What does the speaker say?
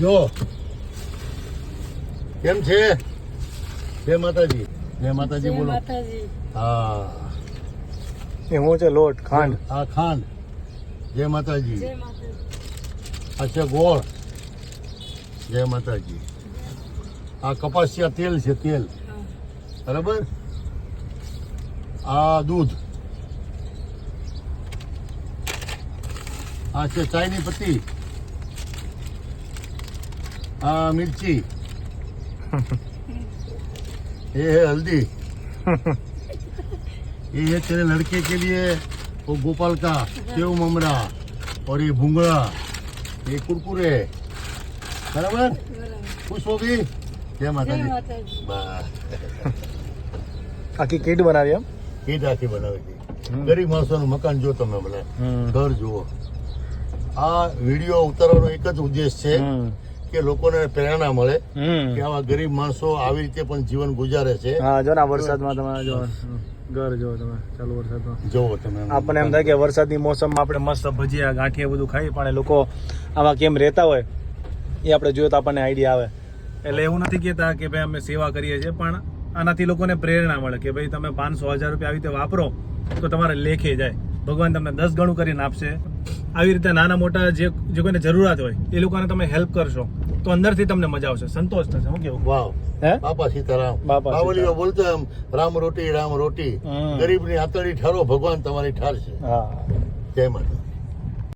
જો. કેમ છે? જય માતાજી. જય માતાજી બોલો. માતાજી. હા. એ હું છે લોટ ખાંડ. આ ખાંડ. જય માતાજી. જય આ છે ગોળ. જય માતાજી. આ કપાસિયા તેલ છે તેલ. બરાબર? આ દૂધ. આ છે ચાયની પત્તી. આ મિર્ચી ये है हल्दी ये है तेरे लड़के के लिए वो गोपाल का सेव ममरा और ये भूंगड़ा ये कुरकुरे बराबर બરાબર खुश हो गई जय જય माता दी માતાજી બસ આખી કીટ બનાવી એમ કીટ આખી બનાવી હતી હમ. ગરીબ માણસોનું મકાન જો તમે મને હમ. ઘર જુઓ આ વિડીયો ઉતારવાનો એક જ ઉદ્દેશ છે હમ. કે લોકોને પ્રેરણા મળે હમ. કે આવા ગરીબ માણસો આવી રીતે પણ જીવન ગુજારે છે. હા જો ને વરસાદમાં તમે જો ઘર જો તમે ચાલુ વરસાદમાં. જોવો તમે આપણને એમ થાય કે વરસાદની મોસમમાં આપણે મસ્ત ભજીયા ગાંઠિયા બધું ખાઈએ પણ લોકો આમાં કેમ રહેતા હોય એ આપણે જોઈએ તો આપણને આઈડિયા આવે. એટલે એવું નથી કહેતા કે ભાઈ અમે સેવા કરીએ છીએ પણ આનાથી લોકોને પ્રેરણા મળે કે ભાઈ તમે પાંચસો હજાર રૂપિયા આવી રીતે વાપરો તો તમારે લેખે જાય. ભગવાન તમને દસ ગણું કરીને આપશે. આવી રીતે નાના મોટા જે જે કોઈને જરૂરિયાત હોય એ લોકોને તમે હેલ્પ કરશો તો અંદરથી તમને મજા આવશે. સંતોષ થશે. હું કેવું? વાવ. હે? બાપા સીતારામ. બાપા બાવલીઓ બોલતો એમ રામ રોટી રામ રોટી. ગરીબની આતડી ઠારો ભગવાન તમારી ઠાર છે હા. જય માતા